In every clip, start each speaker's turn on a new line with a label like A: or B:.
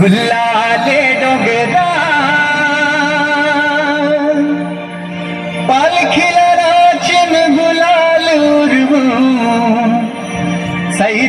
A: गुल्ला ले डोंगे पल खिलरा चिन गुलाल उर्वू सही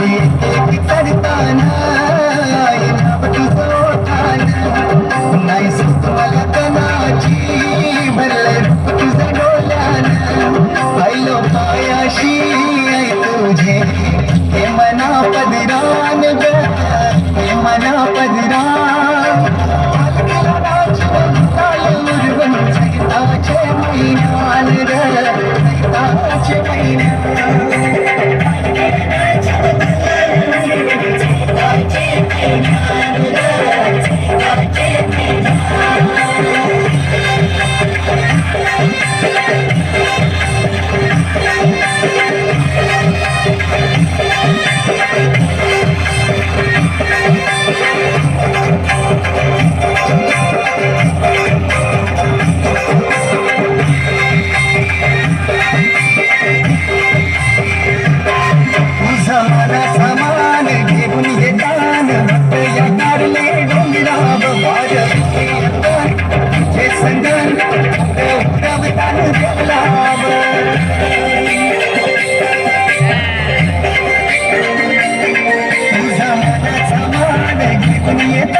A: Thank you. con la nieta.